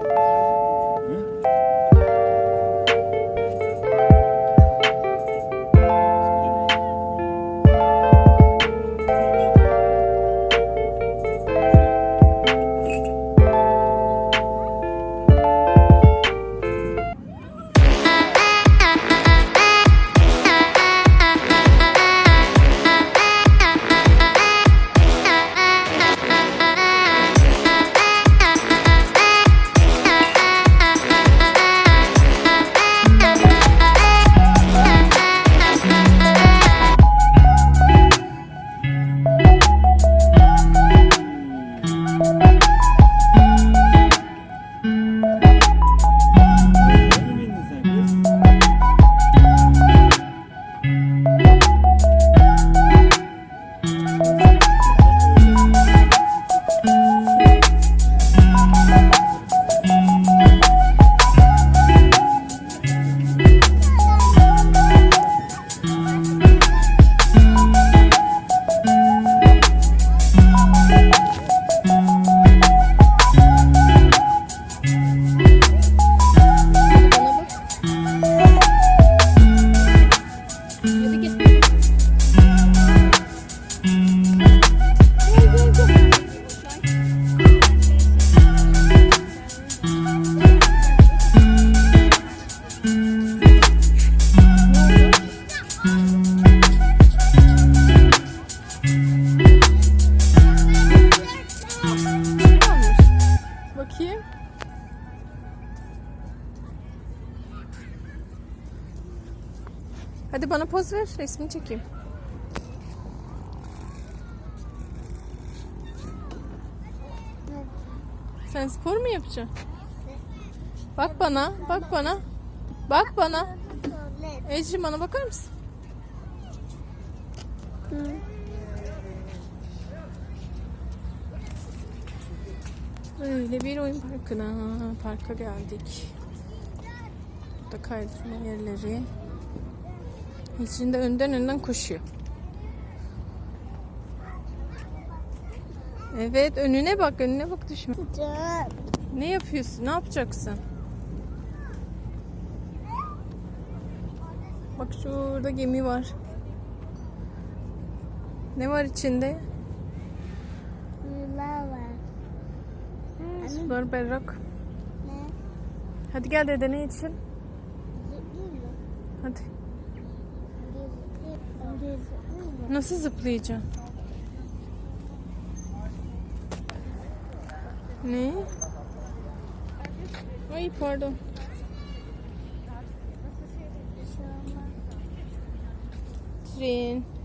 Öyle Hadi bana poz ver, resmini çekeyim. Sen spor mu yapacaksın? Bak bana, bak bana. Bak bana. Ecrin bana bakar mısın? Böyle bir oyun parkına, parka geldik. Burada kaydırma yerleri. İçinde önden önden koşuyor. Evet önüne bak önüne bak düşme. Ne yapıyorsun? Ne yapacaksın? Bak şurada gemi var. Ne var içinde? Sular berrak. Hadi gel dedene yetişin. Hadi. Nasıl zıplayacaksın? Ne? Ay pardon. Tren.